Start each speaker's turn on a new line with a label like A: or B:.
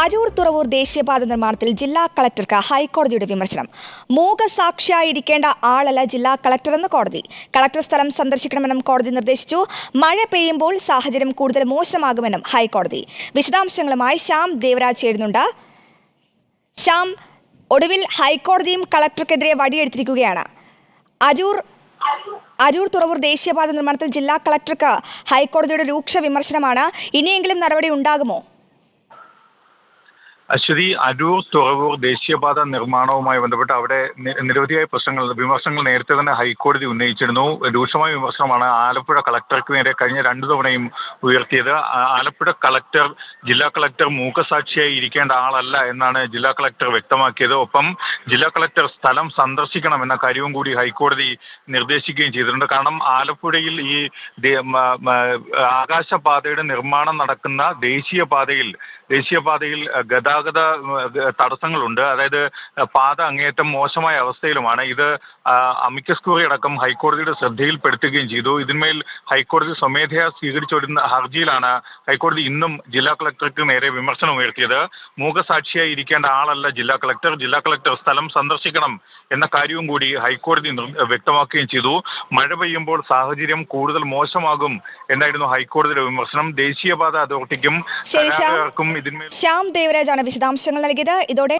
A: അരൂർ തുറവൂർ ദേശീയപാത നിർമ്മാണത്തിൽ ജില്ലാ കളക്ടർക്ക് ഹൈക്കോടതിയുടെ വിമർശനം. മൂകസാക്ഷിയായിരിക്കേണ്ട ആളല്ല ജില്ലാ കളക്ടറെന്ന് കോടതി. കളക്ടർ സ്ഥലം സന്ദർശിക്കണമെന്നും കോടതി നിർദ്ദേശിച്ചു. മഴ പെയ്യുമ്പോൾ സാഹചര്യം കൂടുതൽ മോശമാകുമെന്നും ഹൈക്കോടതി. വിശദാംശങ്ങളുമായി ശ്യാം ദേവരാജ് ചേരുന്നുണ്ട്. ശ്യാം ഒടുവിൽ ഹൈക്കോടതിയും കളക്ടർക്കെതിരെ വടിയെടുത്തിരിക്കുകയാണ്. അരൂർ അരൂർ തുറവൂർ ദേശീയപാത നിർമ്മാണത്തിൽ ജില്ലാ കളക്ടർക്ക് ഹൈക്കോടതിയുടെ രൂക്ഷ വിമർശനമാണ്. ഇനിയെങ്കിലും നടപടി ഉണ്ടാകുമോ?
B: അശ്വതി അരൂർ തുറവൂർ ദേശീയപാത നിർമ്മാണവുമായി ബന്ധപ്പെട്ട് അവിടെ നിരവധിയായ പ്രശ്നങ്ങൾ വിമർശനങ്ങൾ നേരത്തെ തന്നെ ഹൈക്കോടതി ഉന്നയിച്ചിരുന്നു. രൂക്ഷമായ വിമർശനമാണ് ആലപ്പുഴ കളക്ടർക്ക് നേരെ കഴിഞ്ഞ രണ്ടു തവണയും ഉയർത്തിയത്. ആലപ്പുഴ കളക്ടർ ജില്ലാ കളക്ടർ മൂക്കസാക്ഷിയായി ഇരിക്കേണ്ട ആളല്ല എന്നാണ് ജില്ലാ കളക്ടർ വ്യക്തമാക്കിയത്. ഒപ്പം ജില്ലാ കളക്ടർ സ്ഥലം സന്ദർശിക്കണം എന്ന കാര്യവും കൂടി ഹൈക്കോടതി നിർദ്ദേശിക്കുകയും ചെയ്തിട്ടുണ്ട്. കാരണം ആലപ്പുഴയിൽ ഈ ആകാശപാതയുടെ നിർമ്മാണം നടക്കുന്ന ദേശീയപാതയിൽ ദേശീയപാതയിൽ അഹ്, ഗതാഗത തടസ്സങ്ങളുണ്ട്. അതായത് പാത അങ്ങേയറ്റം മോശമായ അവസ്ഥയിലുമാണ്. ഇത് അമിക്കസ് ക്യൂറി അടക്കം ഹൈക്കോടതിയുടെ ശ്രദ്ധയിൽപ്പെടുത്തുകയും ചെയ്തു. ഇതിന്മേൽ ഹൈക്കോടതി സ്വമേധയാ സ്വീകരിച്ചുവരുന്ന ഹർജിയിലാണ് ഹൈക്കോടതി ഇന്നും ജില്ലാ കളക്ടർക്ക് നേരെ വിമർശനം ഉയർത്തിയത്. മൂകസാക്ഷിയായി ഇരിക്കേണ്ട ആളല്ല ജില്ലാ കളക്ടർ. ജില്ലാ കളക്ടർ സ്ഥലം സന്ദർശിക്കണം എന്ന കാര്യവും കൂടി ഹൈക്കോടതി വ്യക്തമാക്കുകയും ചെയ്തു. മഴ പെയ്യുമ്പോൾ സാഹചര്യം കൂടുതൽ മോശമാകും എന്നായിരുന്നു ഹൈക്കോടതിയുടെ വിമർശനം. ദേശീയപാത അതോറിറ്റിക്കും ഇതിന്മേൽ
A: ശ്യാം ദേവരാജാണ് വിശദാംശങ്ങൾ നൽകിയത്. ഇതോടെ